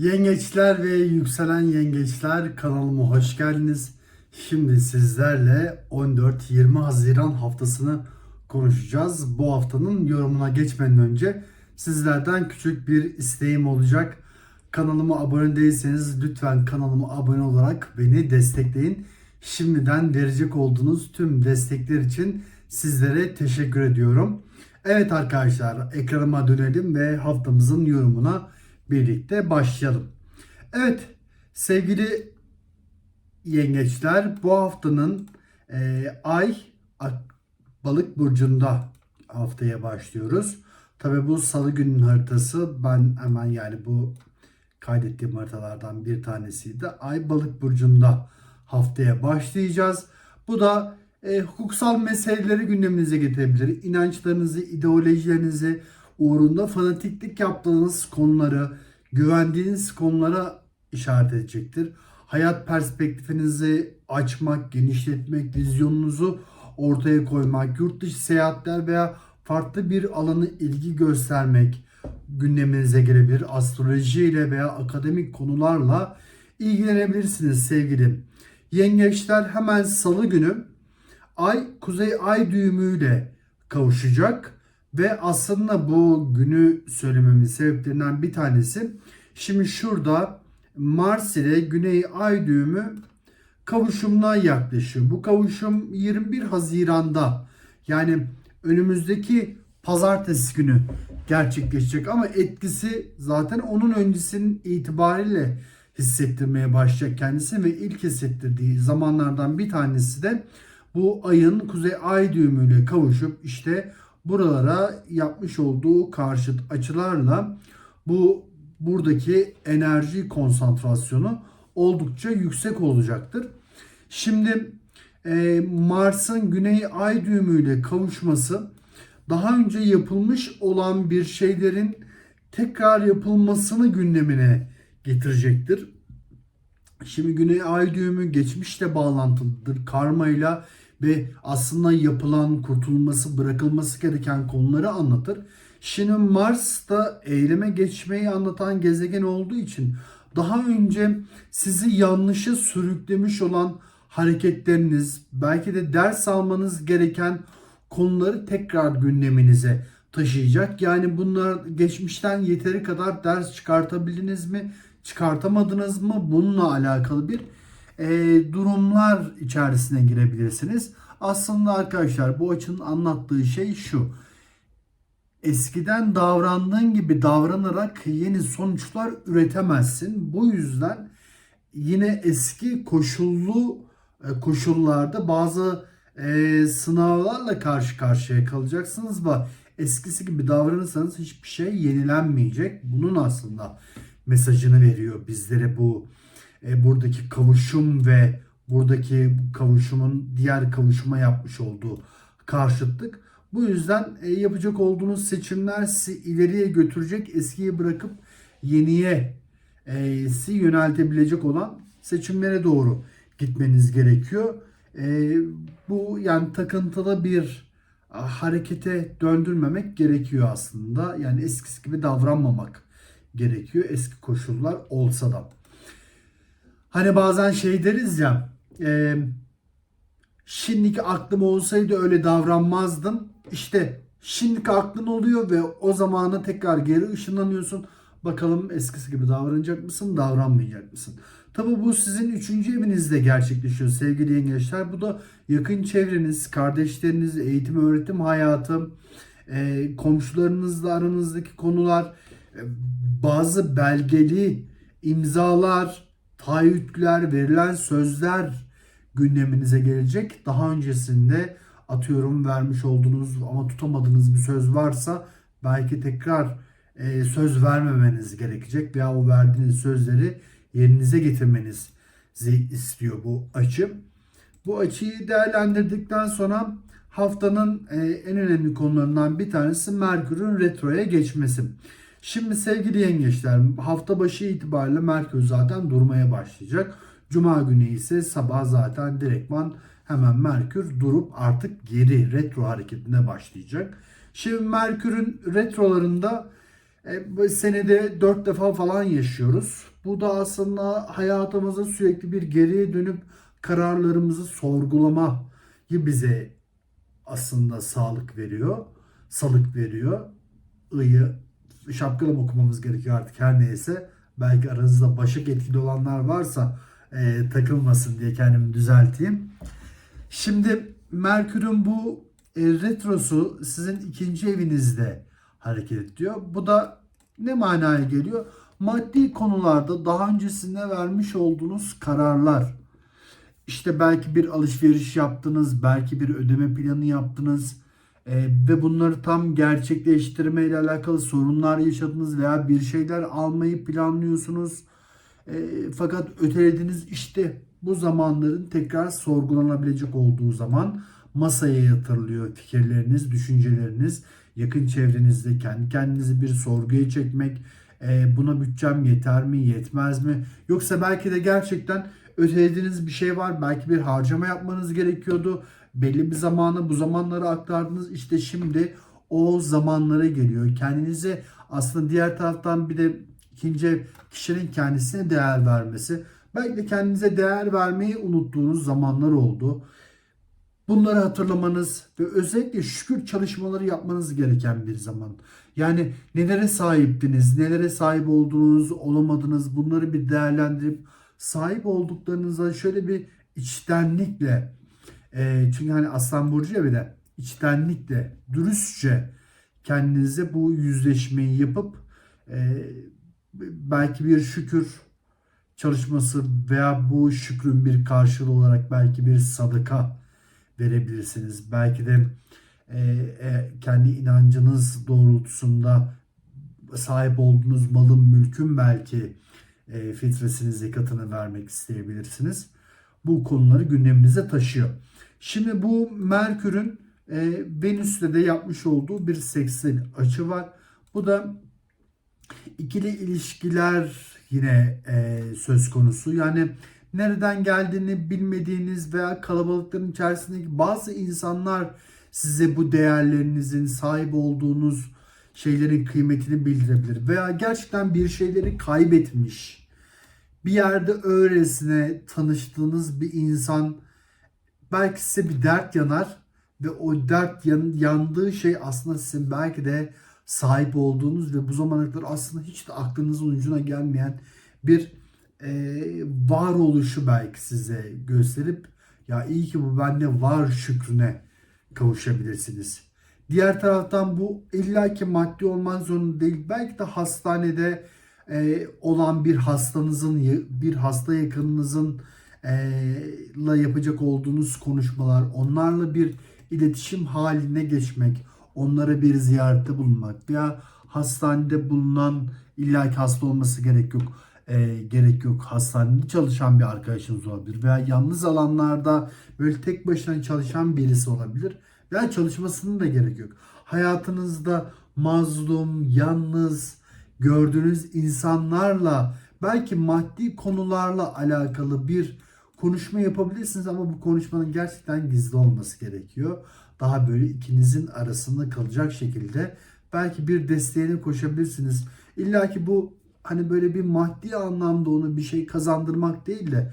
Yengeçler ve yükselen yengeçler kanalıma hoş geldiniz. Şimdi sizlerle 14-20 Haziran haftasını konuşacağız. Bu haftanın yorumuna geçmeden önce sizlerden küçük bir isteğim olacak. Kanalıma abone değilseniz lütfen kanalıma abone olarak beni destekleyin. Şimdiden verecek olduğunuz tüm destekler için sizlere teşekkür ediyorum. Evet arkadaşlar ekranıma dönelim ve haftamızın yorumuna birlikte başlayalım. Evet sevgili yengeçler bu haftanın e, ay balık burcunda haftaya başlıyoruz. Tabi bu salı günün haritası ben hemen yani bu kaydettiğim haritalardan bir tanesiydi. Ay balık burcunda haftaya başlayacağız. Bu da e, hukuksal meseleleri gündeminize getirebilir. İnançlarınızı, ideolojilerinizi, uğrunda fanatiklik yaptığınız konuları, güvendiğiniz konulara işaret edecektir. Hayat perspektifinizi açmak, genişletmek, vizyonunuzu ortaya koymak, yurt dışı seyahatler veya farklı bir alanı ilgi göstermek gündeminize gelebilir. Astroloji ile veya akademik konularla ilgilenebilirsiniz sevgili yengeçler. Hemen salı günü Ay kuzey ay düğümüyle kavuşacak ve aslında bu günü söylememin sebeplerinden bir tanesi şimdi şurada Mars ile güney ay düğümü kavuşumuna yaklaşıyor. Bu kavuşum 21 Haziran'da yani önümüzdeki pazartesi günü gerçekleşecek ama etkisi zaten onun öncesinin itibariyle hissettirmeye başlayacak kendisi ve ilk hissettirdiği zamanlardan bir tanesi de bu ayın kuzey ay düğümüyle kavuşup işte buralara yapmış olduğu karşıt açılarla bu buradaki enerji konsantrasyonu oldukça yüksek olacaktır. Şimdi e, Mars'ın güney ay düğümüyle kavuşması daha önce yapılmış olan bir şeylerin tekrar yapılmasını gündemine getirecektir. Şimdi Güney Ay düğümü geçmişle bağlantılıdır. Karmayla ve aslında yapılan, kurtulması, bırakılması gereken konuları anlatır. Şimdi Mars da eyleme geçmeyi anlatan gezegen olduğu için daha önce sizi yanlışa sürüklemiş olan hareketleriniz, belki de ders almanız gereken konuları tekrar gündeminize taşıyacak. Yani bunlar geçmişten yeteri kadar ders çıkartabildiniz mi? çıkartamadınız mı? Bununla alakalı bir e, durumlar içerisine girebilirsiniz. Aslında arkadaşlar bu açının anlattığı şey şu. Eskiden davrandığın gibi davranarak yeni sonuçlar üretemezsin. Bu yüzden yine eski koşullu e, koşullarda bazı e, sınavlarla karşı karşıya kalacaksınız ve eskisi gibi davranırsanız hiçbir şey yenilenmeyecek. Bunun aslında mesajını veriyor bizlere bu e, buradaki kavuşum ve buradaki kavuşumun diğer kavuşuma yapmış olduğu karşıtlık. Bu yüzden e, yapacak olduğunuz seçimler sizi ileriye götürecek, eskiyi bırakıp yeniye e, sizi yöneltebilecek olan seçimlere doğru gitmeniz gerekiyor. E, bu yani takıntılı bir a, harekete döndürmemek gerekiyor aslında. Yani eskisi gibi davranmamak gerekiyor eski koşullar olsa da. Hani bazen şey deriz ya e, şimdiki aklım olsaydı öyle davranmazdım. İşte şimdiki aklın oluyor ve o zamana tekrar geri ışınlanıyorsun. Bakalım eskisi gibi davranacak mısın, davranmayacak mısın? Tabi bu sizin üçüncü evinizde gerçekleşiyor sevgili yengeçler. Bu da yakın çevreniz, kardeşleriniz, eğitim öğretim hayatı, e, komşularınızla aranızdaki konular, e, bazı belgeli imzalar, taahhütler, verilen sözler gündeminize gelecek. Daha öncesinde atıyorum vermiş olduğunuz ama tutamadığınız bir söz varsa belki tekrar e, söz vermemeniz gerekecek veya o verdiğiniz sözleri yerinize getirmenizi istiyor bu açı. Bu açıyı değerlendirdikten sonra haftanın e, en önemli konularından bir tanesi Merkür'ün retroya geçmesi. Şimdi sevgili yengeçler hafta başı itibariyle Merkür zaten durmaya başlayacak. Cuma günü ise sabah zaten direktman hemen Merkür durup artık geri retro hareketine başlayacak. Şimdi Merkür'ün retrolarında E, senede dört defa falan yaşıyoruz. Bu da aslında hayatımıza sürekli bir geriye dönüp kararlarımızı sorgulamayı bize aslında sağlık veriyor. Salık veriyor. I'yı şapkalı mı okumamız gerekiyor artık her neyse. Belki aranızda başak etkili olanlar varsa e, takılmasın diye kendimi düzelteyim. Şimdi Merkür'ün bu e, retrosu sizin ikinci evinizde hareket ediyor. Bu da ne manaya geliyor? Maddi konularda daha öncesinde vermiş olduğunuz kararlar. İşte belki bir alışveriş yaptınız, belki bir ödeme planı yaptınız e, ve bunları tam gerçekleştirme ile alakalı sorunlar yaşadınız veya bir şeyler almayı planlıyorsunuz. E, fakat ötelediniz işte bu zamanların tekrar sorgulanabilecek olduğu zaman masaya yatırılıyor fikirleriniz, düşünceleriniz, yakın çevrenizde kendi kendinizi bir sorguya çekmek, e, buna bütçem yeter mi, yetmez mi? Yoksa belki de gerçekten ötelediğiniz bir şey var, belki bir harcama yapmanız gerekiyordu. Belli bir zamanı bu zamanları aktardınız. İşte şimdi o zamanlara geliyor. Kendinize aslında diğer taraftan bir de ikinci kişinin kendisine değer vermesi. Belki de kendinize değer vermeyi unuttuğunuz zamanlar oldu. Bunları hatırlamanız ve özellikle şükür çalışmaları yapmanız gereken bir zaman. Yani nelere sahiptiniz, nelere sahip olduğunuz, olamadınız bunları bir değerlendirip sahip olduklarınıza şöyle bir içtenlikle e, çünkü hani Aslan Burcu ya bir de içtenlikle, dürüstçe kendinize bu yüzleşmeyi yapıp e, belki bir şükür çalışması veya bu şükrün bir karşılığı olarak belki bir sadaka verebilirsiniz. Belki de e, e, kendi inancınız doğrultusunda sahip olduğunuz malın, mülkün belki e, filtresini, zekatını vermek isteyebilirsiniz. Bu konuları gündeminize taşıyor. Şimdi bu Merkür'ün e, Venüs'te de yapmış olduğu bir seksel açı var. Bu da ikili ilişkiler yine e, söz konusu. Yani nereden geldiğini bilmediğiniz veya kalabalıkların içerisindeki bazı insanlar size bu değerlerinizin sahip olduğunuz şeylerin kıymetini bildirebilir. Veya gerçekten bir şeyleri kaybetmiş, bir yerde öylesine tanıştığınız bir insan belki size bir dert yanar ve o dert yan, yandığı şey aslında sizin belki de sahip olduğunuz ve bu zamana kadar aslında hiç de aklınızın ucuna gelmeyen bir e, varoluşu belki size gösterip ya iyi ki bu bende var şükrüne kavuşabilirsiniz. Diğer taraftan bu illaki maddi olman zorunda değil. Belki de hastanede e, olan bir hastanızın bir hasta yakınınızın la yapacak olduğunuz konuşmalar, onlarla bir iletişim haline geçmek, onlara bir ziyarette bulunmak veya hastanede bulunan illaki hasta olması gerek yok. E, gerek yok. Hastanede çalışan bir arkadaşınız olabilir veya yalnız alanlarda böyle tek başına çalışan birisi olabilir veya çalışmasının da gerek yok. Hayatınızda mazlum, yalnız gördüğünüz insanlarla belki maddi konularla alakalı bir konuşma yapabilirsiniz ama bu konuşmanın gerçekten gizli olması gerekiyor. Daha böyle ikinizin arasında kalacak şekilde belki bir desteğine koşabilirsiniz. İlla ki bu hani böyle bir maddi anlamda onu bir şey kazandırmak değil de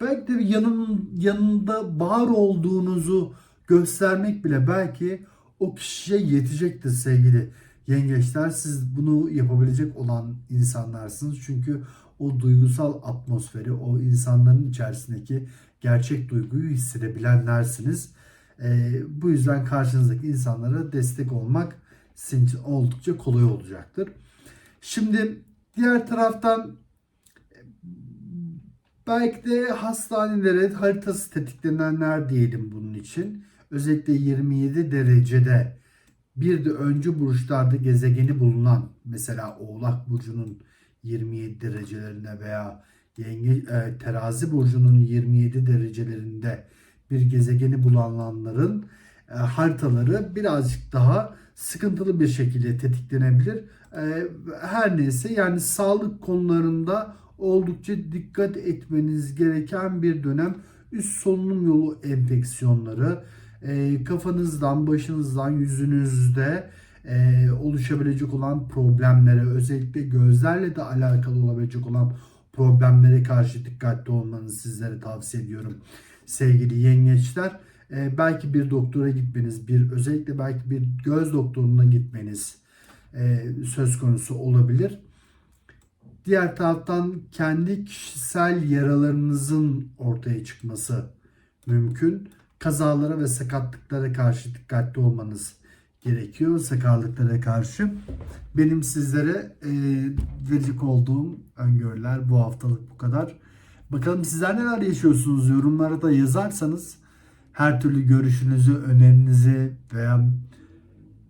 belki de yanın, yanında var olduğunuzu göstermek bile belki o kişiye yetecektir sevgili yengeçler. Siz bunu yapabilecek olan insanlarsınız. Çünkü o duygusal atmosferi, o insanların içerisindeki gerçek duyguyu hissedebilenlersiniz. E, bu yüzden karşınızdaki insanlara destek olmak sizin için oldukça kolay olacaktır. Şimdi diğer taraftan belki de hastanelere haritası tetiklenenler diyelim bunun için. Özellikle 27 derecede bir de öncü burçlarda gezegeni bulunan mesela Oğlak Burcu'nun 27 derecelerine veya Yenge, e, Terazi Burcu'nun 27 derecelerinde bir gezegeni bulanların e, haritaları birazcık daha sıkıntılı bir şekilde tetiklenebilir. E, her neyse yani sağlık konularında oldukça dikkat etmeniz gereken bir dönem. Üst solunum yolu enfeksiyonları, e, kafanızdan, başınızdan, yüzünüzde e, oluşabilecek olan problemlere özellikle gözlerle de alakalı olabilecek olan problemlere karşı dikkatli olmanızı sizlere tavsiye ediyorum sevgili yengeçler. E, belki bir doktora gitmeniz, bir özellikle belki bir göz doktoruna gitmeniz e, söz konusu olabilir. Diğer taraftan kendi kişisel yaralarınızın ortaya çıkması mümkün. Kazalara ve sakatlıklara karşı dikkatli olmanız gerekiyor. Sakarlıklara karşı. Benim sizlere e, verecek olduğum öngörüler bu haftalık bu kadar. Bakalım sizler neler yaşıyorsunuz yorumlara da yazarsanız her türlü görüşünüzü, önerinizi veya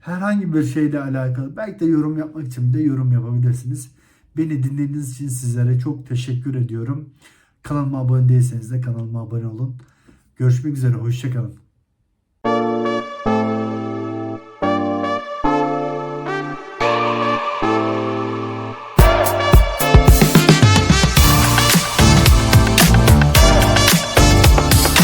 herhangi bir şeyle alakalı belki de yorum yapmak için de yorum yapabilirsiniz. Beni dinlediğiniz için sizlere çok teşekkür ediyorum. Kanalıma abone değilseniz de kanalıma abone olun. Görüşmek üzere, hoşçakalın.